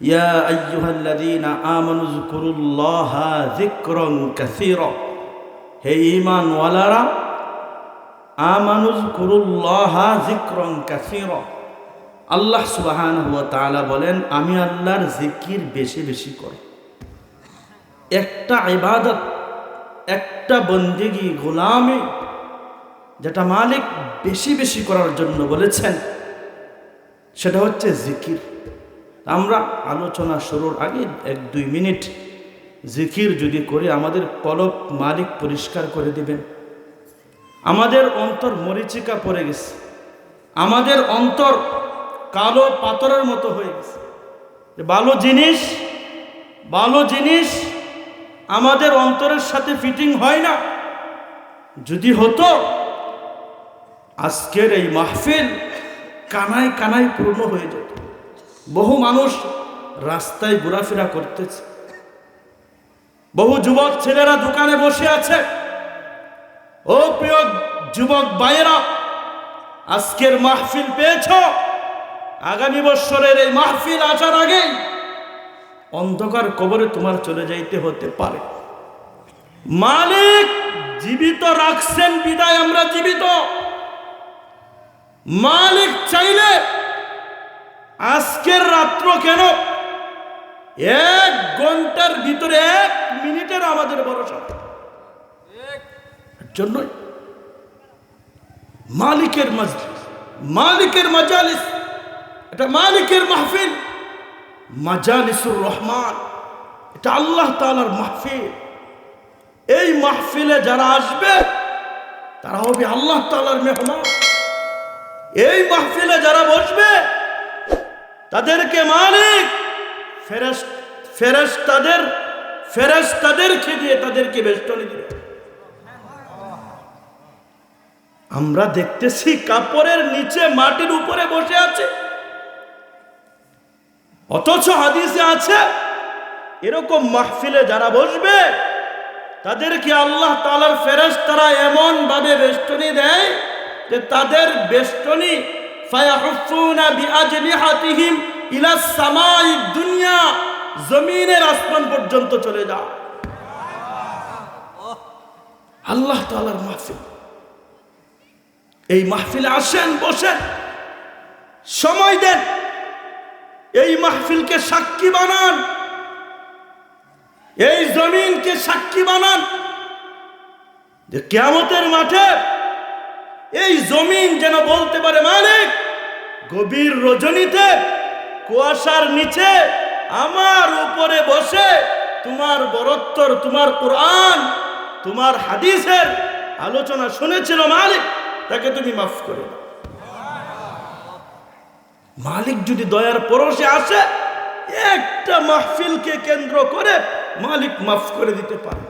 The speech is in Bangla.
ইয়া আইয়ুহাল্লাযীনা আমানু যকুরুল্লাহা যিকরান কাসীরা। হে ঈমানওয়ালারা, আমানু যকুরুল্লাহা যিকরান কাসীরা। আল্লাহ সুবহানাহু ওয়া তাআলা বলেন, আমি আল্লাহর জিকির বেশি বেশি করি। একটা ইবাদত, একটা বন্দেগি গোলামি, যেটা মালিক বেশি বেশি করার জন্য বলেছেন, সেটা হচ্ছে জিকির। আমরা আলোচনা শুরুর আগে এক দুই মিনিট জিকির যদি করে, আমাদের কলব মালিক পরিষ্কার করে দিবেন। আমাদের অন্তর মরিচিকা পড়ে গেছে। আমাদের অন্তর কালো পাথরের মতো হয়ে গেছে। ভালো জিনিস ভালো জিনিস আমাদের অন্তরের সাথে ফিটিং হয় না। যদি হতো, আজকের এই মাহফিল কানায় কানায় পূর্ণ হয়ে যেত। বহু মানুষ রাস্তায় ঘোরাফেরা করতেছে। বহু যুবক ছেলেরা দোকানে বসে আছে। ও প্রিয় যুবক ভাইয়েরা, আজকের মাহফিল পেয়েছ? আগামী বছরের এই মাহফিল আসার আগেই অন্ধকার কবরে তোমার চলে যাইতে হতে পারে। মালিক জীবিত রাখছেন, বিদায় আমরা জীবিত। মালিক চাইলে আজকের রাত্র কেন? এক ঘণ্টার ভিতরে এক মিনিটের আমাদের ভরসা। জন্যই মালিকের মসজিদ মালিকের মাজালিস, এটা মালিকের মাহফিল। মাজালিসুর রহমান, এটা আল্লাহ তালার মাহফিল। এই মাহফিলে যারা আসবে, তারা হবে আল্লাহ তালার মেহমান। এই মাহফিলে যারা বসবে তাদেরকে মালিক ফেরেস ফেরেস তাদের ফেরেস তাদেরকে দিয়ে তাদেরকে বেষ্টনী দিবে। আমরা দেখতেছি কাপড়ের নিচে মাটির উপরে বসে আছে। অথচ হাদিসে আছে, এরকম মাহফিলে যারা বসবে, তাদেরকে আল্লাহ তালার ফেরেস তারা এমন ভাবে বেষ্টনী দেয় যে তাদের বেষ্টনী ফায়াহুফুনা বিআজলিহাতিহিম ইলা সামাই দুনিয়া, জমিনের আসমান পর্যন্ত চলে যাও আল্লাহ তাআলার মাহফিল। এই মাহফিলে আসেন, বসেন, সময় দেন। এই মাহফিলকে সাক্ষী বানান। এই জমিনকে সাক্ষী বানান। যে কেয়ামতের মাঠে এই জমিন যেন বলতে গভীর রজনীতে কুয়াশার নিচে আমার উপরে বসে তোমার বরত্তর তোমার কোরআন, তোমার হাদিসের আলোচনা শুনেছিল মালিক, তাকে তুমি মাফ করে মালিক যদি দয়ার পরশে আসে, একটা মাহফিলকে কেন্দ্র করে মালিক মাফ করে দিতে পারে।